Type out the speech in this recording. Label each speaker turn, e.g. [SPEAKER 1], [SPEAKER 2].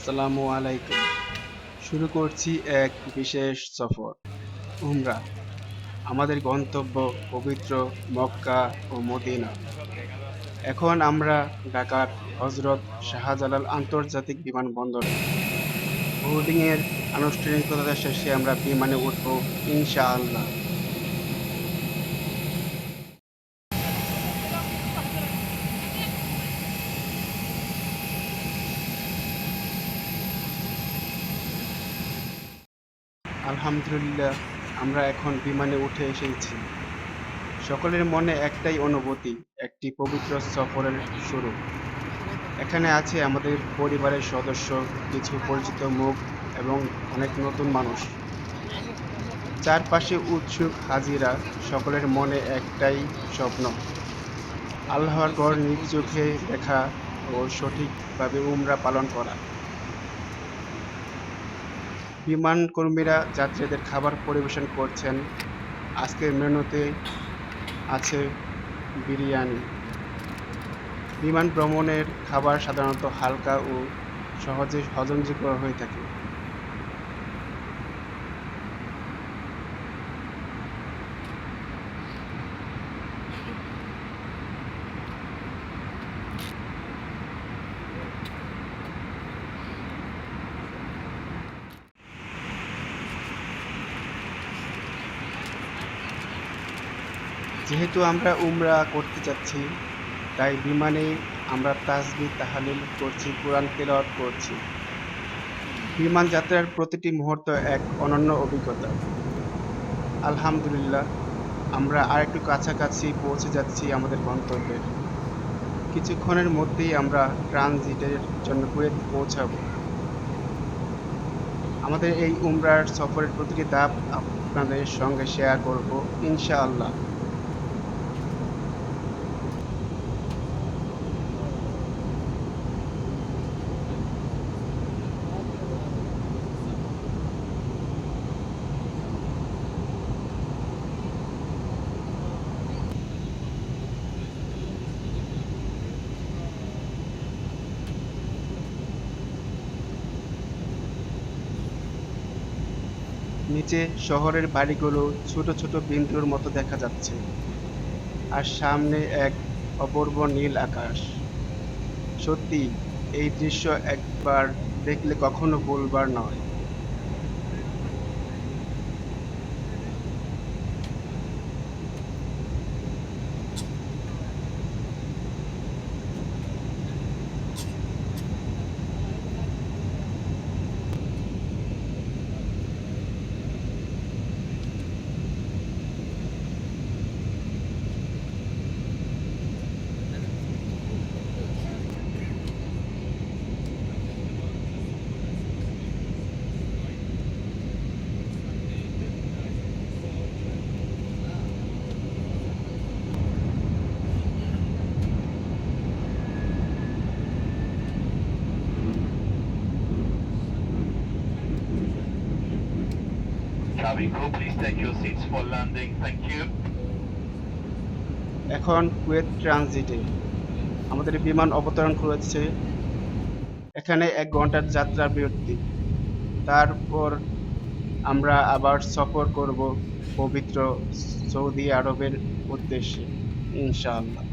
[SPEAKER 1] আসসালামু আলাইকুম। শুরু করছি এক বিশেষ সফর, উমরা। আমাদের গন্তব্য পবিত্র মক্কা ও মদিনা। এখন আমরা ঢাকার হজরত শাহজালাল আন্তর্জাতিক বিমানবন্দর। বোর্ডিংয়ের আনুষ্ঠানিকতা শেষে আমরা বিমানে উঠব ইনশাআল্লাহ। আলহামদুলিল্লাহ, আমরা এখন বিমানে উঠে এসেছি। সকলের মনে একটাই অনুভূতি, একটি পবিত্র সফরের শুরু। এখানে আছে আমাদের পরিবারের সদস্য, কিছু পরিচিত মুখ এবং অনেক নতুন মানুষ। চারপাশে উৎসুক হাজিরা, সকলের মনে একটাই স্বপ্ন। আল্লাহর গড় নিজ চোখে দেখা ও সঠিকভাবে উমরা পালন করা। বিমান কর্মীরা যাত্রীদের খাবার পরিবেশন করছেন। আজকের মেনুতে আছে বিরিয়ানি। বিমান ভ্রমণের খাবার সাধারণত হালকা ও সহজে হজমযোগ্য হয়ে থাকে। যেহেতু আমরা উমরা করতে যাচ্ছি, তাই বিমানে আমরা তাসবি তাহালিল করছি, কোরআন তেলাওয়াত করছি। বিমান যাত্রার প্রতিটি মুহূর্ত এক অনন্য অভিজ্ঞতা। আলহামদুলিল্লাহ, আমরা আরেকটু কাছাকাছি পৌঁছে যাচ্ছি আমাদের গন্তব্যে কিছুক্ষণের মধ্যেই আমরা ট্রানজিটের জন্য কুয়েত পৌঁছাবো। আমাদের এই উমরার সফরের প্রতিটি ধাপ আপনাদের সঙ্গে শেয়ার করব, ইনশাআল্লাহ। নিচে শহরের বাড়িগুলো ছোট ছোট বিন্দুর মতো দেখা যাচ্ছে আর সামনে এক অপূর্ব নীল আকাশ। সত্যি এই দৃশ্য একবার দেখলে কখনো ভুলবার নয়। এখন কুয়েত ট্রানজিটে। আমাদের বিমান অবতরণ করেছে এখানে এক ঘণ্টার যাত্রা বিরতি। তারপর আমরা আবার সফর করব পবিত্র সৌদি আরবের উদ্দেশ্যে, ইনশাআল্লাহ।